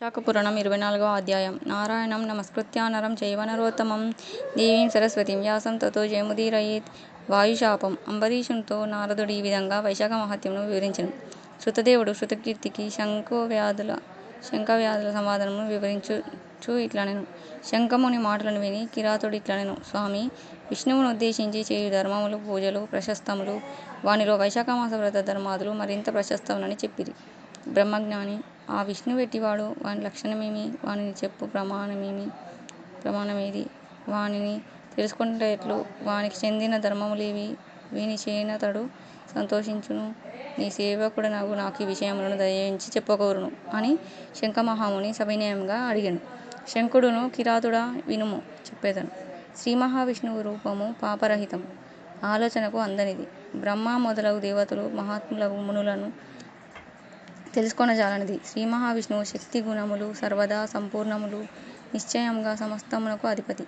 శాఖపురాణం ఇరవై నాలుగవ అధ్యాయం. నారాయణం నమస్కృత్యానరం చైవనరోత్తమం దేవీం సరస్వతిం వ్యాసం తతో జయముదీరయేత్. వాయుశాపం. అంబరీషునితో నారదుడు ఈ విధంగా వైశాఖ మహాత్మ్యమును వివరించను. శృతదేవుడు శృతకీర్తికి శంఖవ్యాధుల శంఖవ్యాధుల సమాధానము వివరించుచు ఇట్లనెను. శంఖముని మాటలను విని కిరాతుడు ఇట్లనెను. విష్ణువును ఉద్దేశించి చేయు ధర్మములు పూజలు ప్రశస్తములు. వానిలో వైశాఖ మాస వ్రత ధర్మాదులు మరింత ప్రశస్తములని చెప్పిరి. బ్రహ్మజ్ఞాని ఆ విష్ణువెట్టివాడు వాని లక్షణమేమి? వానిని చెప్పు ప్రమాణమేమి? ప్రమాణమేది? వానిని తెలుసుకొనుట ఎట్లు వానికి చెందిన ధర్మములేవి? వీనిచేనతడు సంతోషించును. నీ సేవకుడనగు ఈ విషయములను దయయుంచి చెప్పగోరును అని శంఖమహాముని సవినయంగా అడిగాను. శంఖుడును కిరాతుడా వినుము చెప్పేదను. శ్రీ మహావిష్ణువు రూపము పాపరహితం ఆలోచనకు అందనిది. బ్రహ్మ మొదలగు దేవతలు మహాత్ములగు మునులను తెలుసుకొనజాలనిది. శ్రీ మహావిష్ణువు శక్తి గుణములు సర్వదా సంపూర్ణములు నిశ్చయముగా సమస్తమునకు అధిపతి.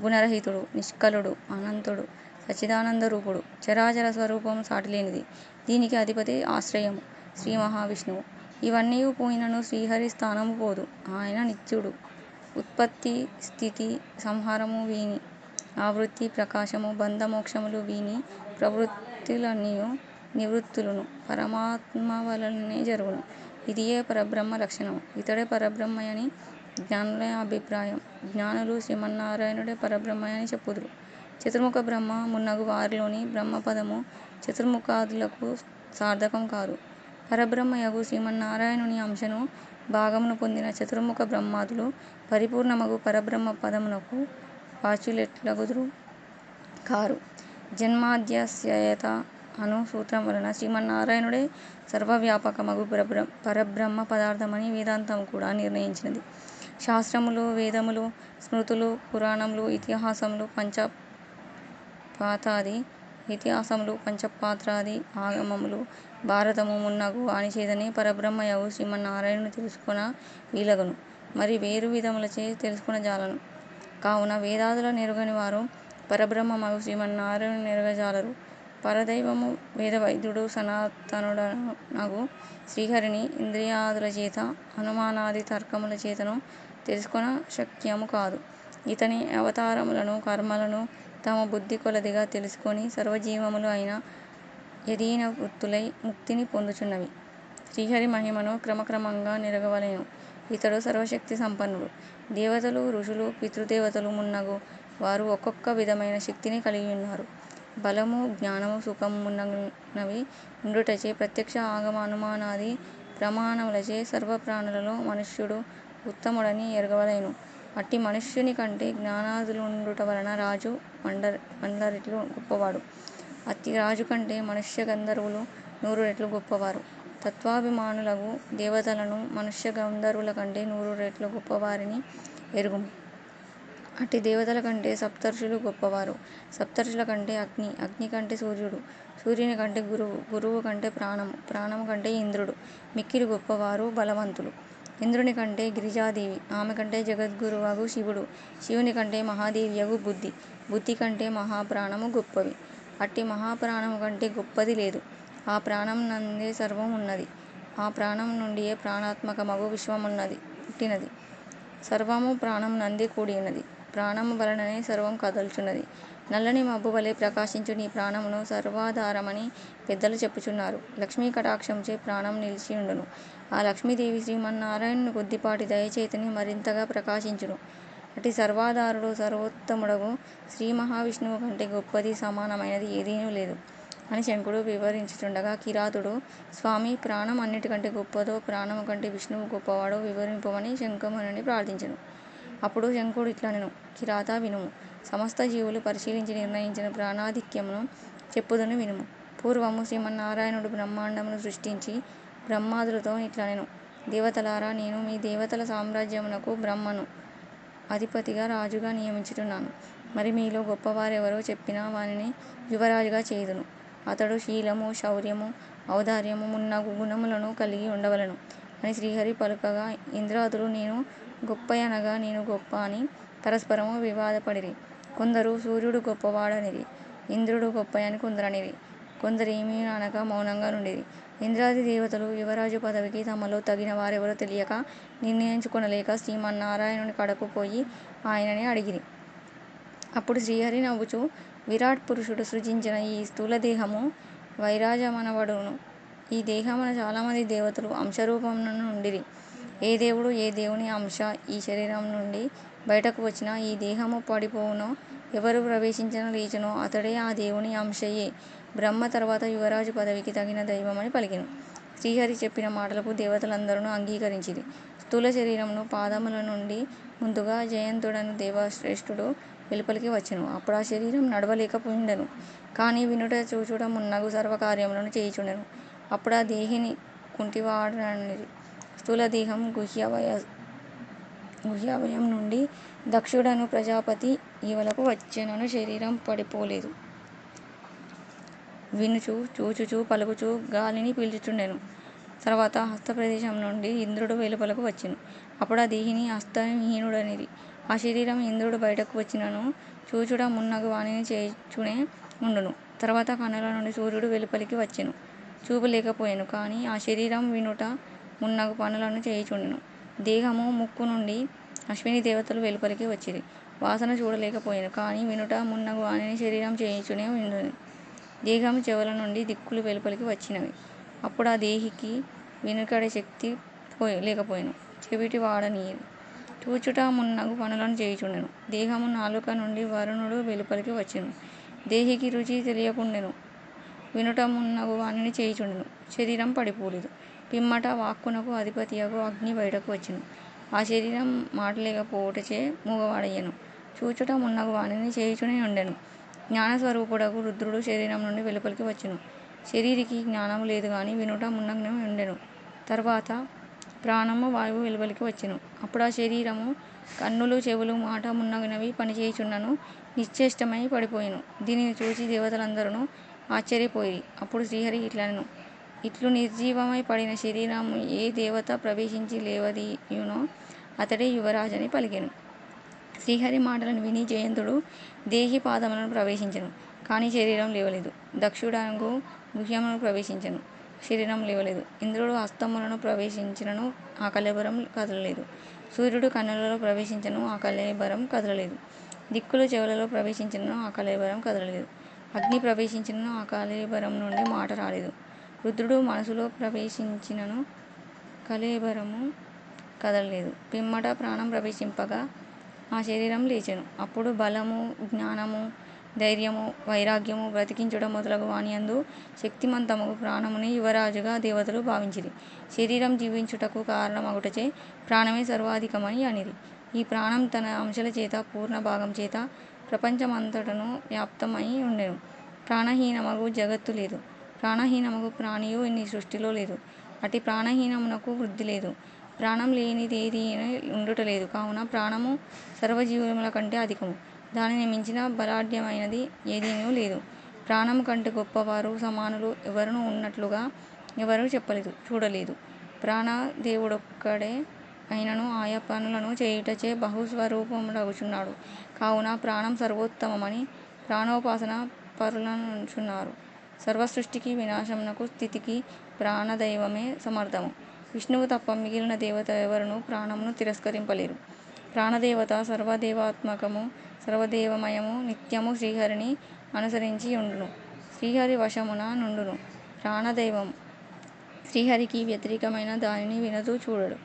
గుణరహితుడు నిష్కలుడు అనంతుడు సచ్చిదానందరూపుడు చరాచర స్వరూపము సాటిలేనిది. దీనికి అధిపతి ఆశ్రయము. శ్రీమహావిష్ణువు ఇవన్నీ పోయినను శ్రీహరి స్థానము పోదు. ఆయన నిత్యుడు. ఉత్పత్తి స్థితి సంహారము వీని. ఆవృత్తి ప్రకాశము బంధమోక్షములు వీని. ప్రవృత్తులన్నీయు నివృత్తులును. పరమాత్మవలననే జరుగును. ఇదియే పరబ్రహ్మ లక్షణము ఇతడే పరబ్రహ్మయని జ్ఞానుల అభిప్రాయం. జ్ఞానులు శ్రీమన్నారాయణుడే పరబ్రహ్మయని చెప్పుదురు. చతుర్ముఖ బ్రహ్మ మున్నగు వారిలోని బ్రహ్మపదము చతుర్ముఖాదులకు సార్థకం కాదు. పరబ్రహ్మయగు శ్రీమన్నారాయణుని అంశను భాగమును పొందిన చతుర్ముఖ బ్రహ్మాదులు పరిపూర్ణమగు పరబ్రహ్మ పదమునకు వాచ్యులెట్లగుదురు కారు. జన్మాద్యస్యయత అను సూత్రం వలన శ్రీమన్నారాయణుడే సర్వవ్యాపకమగు పరబ్రహ్మ పదార్థమని వేదాంతం కూడా నిర్ణయించినది. శాస్త్రములు వేదములు స్మృతులు పురాణములు ఇతిహాసములు పంచపాతాది ఇతిహాసములు పంచపాత్రాది ఆగమములు భారతము మున్నగు వానిచేతనే పరబ్రహ్మయగు శ్రీమన్నారాయణుని తెలుసుకొన వీలగును. మరి వేరు విధములచే తెలుసుకొనజాలను. కావున వేదాదుల నెరుగని వారు పరబ్రహ్మమగు శ్రీమన్నారాయణుని నెరుగజాలరు. పరదైవము వేదవైద్యుడు సనాతనుడనగు శ్రీహరిని ఇంద్రియాదులచేత అనుమానాది తర్కముల చేతను తెలుసుకొన శక్యము కాదు. ఇతని అవతారములను కర్మలను తమ బుద్ధి కొలదిగా తెలుసుకొని సర్వజీవములు అయిన యదీనవృత్తులై ముక్తిని పొందుచున్నవి. శ్రీహరి మహిమను క్రమక్రమంగా నిరగవలేను ఇతడు సర్వశక్తి సంపన్నుడు. దేవతలు ఋషులు పితృదేవతలు మున్నగు వారు ఒక్కొక్క విధమైన శక్తిని కలిగియున్నారు బలము జ్ఞానము సుఖము ఉండుటచే ప్రత్యక్ష ఆగమ అనుమానాది ప్రమాణములచే సర్వప్రాణులలో మనుష్యుడు ఉత్తముడని ఎరుగవలెను. అట్టి మనుష్యుని కంటే జ్ఞానాదులుండుట వలన రాజు వందరెట్లు గొప్పవాడు. అట్టి రాజు కంటే మనుష్య గంధర్వులు నూరు రెట్లు గొప్పవారు. తత్వాభిమానులగు దేవతలను మనుష్య గంధర్వుల కంటే నూరు రెట్లు గొప్పవారని ఎరుగుము. అట్టి దేవతల కంటే సప్తర్షులు గొప్పవారు. సప్తర్షుల కంటే అగ్ని అగ్ని కంటే సూర్యుడు సూర్యుని కంటే గురువు గురువు కంటే ప్రాణము ప్రాణము కంటే ఇంద్రుడు మిక్కిలి గొప్పవారు బలవంతులు. ఇంద్రుని కంటే గిరిజాదేవి ఆమె కంటే జగద్గురువగు శివుడు శివుని కంటే మహాదేవియగు బుద్ధి బుద్ధి కంటే మహాప్రాణము గొప్పవి. అట్టి మహాప్రాణము కంటే గొప్పది లేదు. ఆ ప్రాణం నందే సర్వం ఉన్నది. ఆ ప్రాణం నుండియే ప్రాణాత్మకమగు విశ్వమున్నది పుట్టినది. సర్వము ప్రాణం నందే కూడినది ప్రాణము వలననే సర్వం కదులుచున్నది. నల్లని మబ్బు వలె ప్రకాశించు నీ ప్రాణమును సర్వాధారమని పెద్దలు చెప్పుచున్నారు. లక్ష్మీ కటాక్షంచే ప్రాణం నిలిచి ఉండును. ఆ లక్ష్మీదేవి శ్రీమన్నారాయణుని కొద్దిపాటి దయచేతని మరింతగా ప్రకాశించును. అటు సర్వాధారుడు సర్వోత్తముడగు శ్రీమహావిష్ణువు కంటే గొప్పది సమానమైనది ఏదీనూ లేదు అని శంఖుడు వివరించుచుండగా కిరాతుడు స్వామి ప్రాణం అన్నిటికంటే గొప్పదో ప్రాణము కంటే విష్ణువు గొప్పవాడో వివరింపమని శంఖమునిని ప్రార్థించను. అప్పుడు శంఖుడు ఇట్లనెను కిరాతా వినుము సమస్త జీవులు పరిశీలించి నిర్ణయించిన ప్రాణాధిక్యమును చెప్పుదును వినుము. పూర్వము శ్రీమన్నారాయణుడు బ్రహ్మాండమును సృష్టించి బ్రహ్మాదులతో ఇట్లనెను దేవతలారా నేను మీ దేవతల సామ్రాజ్యమునకు బ్రహ్మను అధిపతిగా రాజుగా నియమించుచున్నాను. మరి మీలో గొప్పవారెవరో చెప్పినా వానిని యువరాజుగా చేయుదును. అతడు శీలము శౌర్యము ఔదార్యము మున్నగు గుణములను కలిగి ఉండవలను అని శ్రీహరి పలుకగా ఇంద్రాదులు నేను గొప్పయనగా నేను గొప్ప అని పరస్పరము వివాదపడిరి కొందరు సూర్యుడు గొప్పవాడనిరి ఇంద్రుడు గొప్పయని కొందరనిరి కొందరేమీ అనక మౌనంగా నుండిరి ఇంద్రాది దేవతలు యువరాజు పదవికి తమలో తగిన వారెవరో తెలియక నిర్ణయించుకొనలేక శ్రీమన్నారాయణుని కడకు పోయి ఆయనని అడిగిరి. అప్పుడు శ్రీహరి నవ్వుచూ విరాట్ పురుషుడు సృజించిన ఈ స్థూల దేహము వైరాజమనబడును. ఈ దేహమున చాలామంది దేవతలు అంశరూపముననుండిరి. ఏ దేవుడు ఏ దేవుని అంశ ఈ శరీరం నుండి బయటకు వచ్చినా ఈ దేహము పడిపోవునో, ఎవరు ప్రవేశించిన లేచునో అతడే ఆ దేవుని అంశయే బ్రహ్మ తర్వాత యువరాజు పదవికి తగిన దైవమని పలికెను. శ్రీహరి చెప్పిన మాటలకు దేవతలందరూ అంగీకరించిరి. స్థూల శరీరమును పాదముల నుండి ముందుగా జయంతుడను దేవశ్రేష్ఠుడు వెలుపలికి వచ్చెను. అప్పుడా శరీరం నడవలేక కానీ వినుట చూచుట మున్నగు సర్వకార్యములను చేయుచుండెను. అప్పుడా దేహిని కుంటివాడనని స్థూలదేహం గుహ్యావయవం నుండి దక్షుడను ప్రజాపతి ఈవలకు వచ్చెనను శరీరం పడిపోలేదు. వినుచు చూచుచూ పలుకుచూ గాలిని పీల్చుచుండెను. హస్త ప్రదేశం నుండి ఇంద్రుడు వెలుపలకు వచ్చెను. ఆ దేహిని హస్తహీనుడనిరి. ఆ శరీరం ఇంద్రుడు బయటకు వచ్చినను చూచుడ మున్నగు వాణిని చేచునే ఉండును తర్వాత కన్నుల నుండి సూర్యుడు వెలుపలికి వచ్చెను. చూపు కానీ ఆ శరీరం వినుట మున్నగు పనులను చేయుచుండెను. దేహము ముక్కు నుండి అశ్విని దేవతలు వెలుపలికి వచ్చిరి. వాసన చూడలేకపోయాను కానీ వినుట మున్నగు వానిని శరీరం చేయుచూనే యుండెను. దేహం చెవుల నుండి దిక్కులు వెలుపలికి వచ్చినవి. అప్పుడు ఆ దేహికి వెనుకడే శక్తి పోయి లేకపోయాను చెవిటి వాడనీయదు చూచుట మున్నగు పనులను చేయుచుండెను. దేహము నాలుక నుండి వరుణుడు వెలుపలికి వచ్చెను. దేహికి రుచి తెలియకుండెను. వినుట మున్నగు వాణిని చేయుచుండెను. శరీరం పడిపోలేదు. పిమ్మట వాక్కునకు అధిపతియగు అగ్ని బయటకు వచ్చెను. ఆ శరీరం మాటలేకపోవుటచే మూగవాడయ్యను మూగవాడయ్యెను. చూచుట మున్నగు వానిని చేయుచునే ఉండెను జ్ఞానస్వరూపుడగు రుద్రుడు శరీరం నుండి వెలుపలికి వచ్చెను. శరీరికి జ్ఞానము కానీ వినుట మున్నగు ఉండెను తర్వాత ప్రాణము వాయువు వెలుపలికి వచ్చెను. అప్పుడా శరీరము కన్నులు చెవులు మాట మున్నగునవి పనిచేయుచున్నను నిశ్చేష్టమై పడిపోయెను. దీనిని చూచి దేవతలందరునూ ఆశ్చర్యపోయిరి. అప్పుడు శ్రీహరి ఇట్లనెను. ఇట్లు నిర్జీవమై పడిన శరీరము ఏ దేవత ప్రవేశించి లేవదీయునో అతడే యువరాజని పలికెను. శ్రీహరి మాటలను విని జయంతుడు దేహి పాదములను ప్రవేశించను కానీ శరీరం లేవలేదు. దక్షుడగు గుహ్యమును ప్రవేశించను శరీరం లేవలేదు. ఇంద్రుడు హస్తములను ప్రవేశించినను ఆ కలేబరం కదలలేదు. సూర్యుడు కన్నులలో ప్రవేశించను ఆ కళేబరం కదలలేదు. దిక్కులు చెవులలో ప్రవేశించను ఆ కలేబరం కదలలేదు. అగ్ని ప్రవేశించను ఆ కలేబరం నుండి మాట రాలేదు. రుద్రుడు మనసులో ప్రవేశించినను కళేబరము కదలలేదు. పిమ్మట ప్రాణం ప్రవేశింపగా ఆ శరీరం లేచెను. అప్పుడు బలము జ్ఞానము ధైర్యము వైరాగ్యము బ్రతికించడం మొదలగు వాణియందు శక్తిమంతమగు ప్రాణముని యువరాజుగా దేవతలు భావించిరి. శరీరం జీవించుటకు కారణమగుటచే ప్రాణమే సర్వాధికమని అనిది ఈ ప్రాణం తన అంశలచేత పూర్ణ భాగం చేత ప్రపంచమంతటను వ్యాప్తమై ఉండెను ప్రాణహీనమగు జగత్తు లేదు. ప్రాణహీనముకు ప్రాణియు ఇన్ని సృష్టిలో లేదు. అట్టి ప్రాణహీనమునకు వృద్ధి లేదు. ప్రాణం లేనిదేదియూ లేదు కావున ప్రాణము సర్వజీవులకంటే అధికము. దానిని మించిన బలాఢ్యమైనది ఏదీనూ లేదు. ప్రాణం కంటే గొప్పవారు సమానులు ఎవరునూ ఉన్నట్లుగా ఎవరునూ చెప్పలేదు చూడలేదు. ప్రాణదేవుడొక్కడే అయినను ఆయా పనులను చేయుటచే బహుస్వరూపుడగుచున్నాడు. కావున ప్రాణం సర్వోత్తమమని ప్రాణోపాసన పరులనుచున్నారు. సర్వసృష్టికి వినాశమునకు స్థితికి ప్రాణదైవమే సమర్థము. విష్ణువు తప్ప మిగిలిన దేవత ఎవరును ప్రాణమును తిరస్కరింపలేరు. ప్రాణదేవత సర్వదేవాత్మకము సర్వదేవమయము నిత్యము శ్రీహరిని అనుసరించి ఉండును శ్రీహరి వశమున నుండును. ప్రాణదైవం శ్రీహరికి వ్యతిరేకమైన దానిని వినదు చూడడు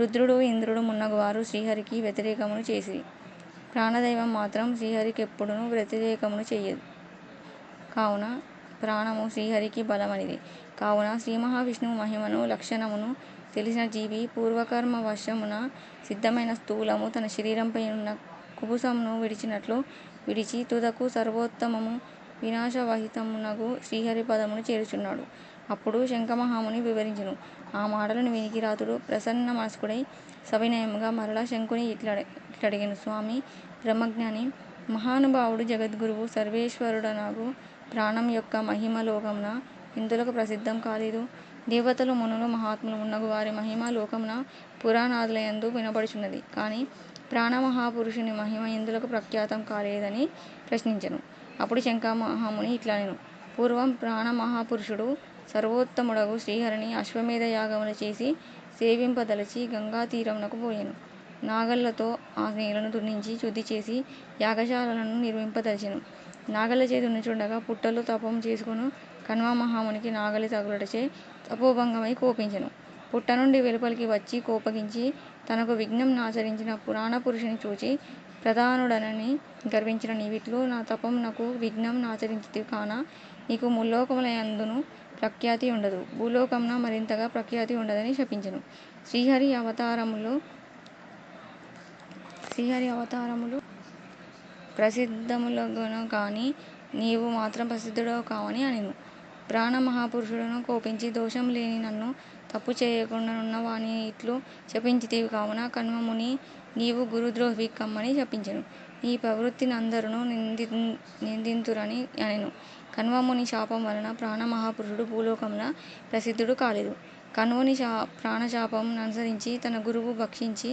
రుద్రుడు ఇంద్రుడు మున్నగువారు శ్రీహరికి వ్యతిరేకమును చేసిరి. ప్రాణదైవం మాత్రం శ్రీహరికి కెప్పుడునూ వ్యతిరేకమును చేయదు. కావున ప్రాణము శ్రీహరికి బలమైనది. కావున శ్రీమహావిష్ణువు మహిమను లక్షణమును తెలిసిన జీవి పూర్వకర్మ వశమున సిద్ధమైన స్థూలము తన శరీరంపై ఉన్న కుబుసమును విడిచినట్లు విడిచి తుదకు సర్వోత్తమము వినాశవహితమునగు శ్రీహరి పదమును చేరుచున్నాడు. అప్పుడు శంఖమహాముని వివరించును. ఆ మాటలను వినికి రాతుడు ప్రసన్న ప్రసన్నమనస్కుడై సవినయముగా మరల శంఖుని ఇట్లడిగిన. స్వామి బ్రహ్మజ్ఞాని మహానుభావుడు జగద్గురువు సర్వేశ్వరుడనగు ప్రాణం యొక్క మహిమ లోకమున ఎందులకు ప్రసిద్ధం కాలేదు? దేవతలు మునులు మహాత్ములు ఉన్నగు వారి మహిమ లోకమున పురాణాదులయందు వినబడుచున్నది. కానీ ప్రాణమహాపురుషుని మహిమ ఇందులకు ప్రఖ్యాతం కాలేదని ప్రశ్నించెను. అప్పుడు శంఖమహాముని ఇట్లనెను. పూర్వం ప్రాణమహాపురుషుడు సర్వోత్తముడగు శ్రీహరిని అశ్వమేధ యాగములు చేసి సేవింపదలచి గంగాతీరమునకు పోయెను. నాగళ్ళతో ఆ నేలను దున్నించి శుద్ధి చేసి యాగశాలను నిర్మింపదలచెను. నాగళ్ళచే దున్నుచుండగా పుట్టలు తపము చేసుకొను కణ్వ మహామునికి నాగలి తగులుటచే తపోభంగమై కోపించెను. పుట్టనుండి వెలుపలికి వచ్చి కోపగించి తనకు విఘ్నం నాచరించిన ప్రాణపురుషుని చూచి ప్రధానుడనని గర్వించిన నీవిట్లు నా తపం నాకు విఘ్నం నాచరించితివి కాన నీకు ముల్లోకములయందును ప్రఖ్యాతి ఉండదు భూలోకమున మరింతగా ప్రఖ్యాతి వుండదని శపించెను. శ్రీహరి అవతారములు ప్రసిద్ధములగును కానీ నీవు మాత్రం ప్రసిద్ధుడవు కావని అనెను. ప్రాణ మహాపురుషుడును కోపించి దోషం లేని నన్ను తప్పు చేయకుండా వాని ఇట్లు శపించితివి కావున కన్వముని నీవు గురుద్రోహి కమ్మని శపించెను. నీ ప్రవృత్తి నందరును నిందింతురని అనెను. కన్వముని శాపం వలన ప్రాణ మహాపురుషుడు భూలోకమున ప్రసిద్ధుడు కాలేదు. కన్వుని శా ప్రాణశాపం అనుసరించి తన గురువు భక్షించి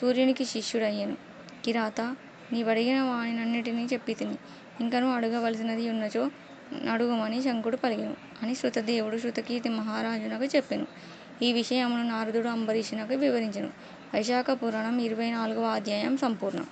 సూర్యునికి శిష్యుడయ్యాను కిరాత నీవడిగిన వానినన్నిటినీ చెప్పితిని. ఇంకనూ అడగవలసినది యున్నచో అడుగుమని శంఖుడు పలికెను అని శృతదేవుడు శృతకీర్తి మహారాజునకు చెప్పెను. ఈ విషయమును నారదుడు అంబరీషునకు వివరించెను. వైశాఖ పురాణం ఇరవై నాలుగవ అధ్యాయం సంపూర్ణం.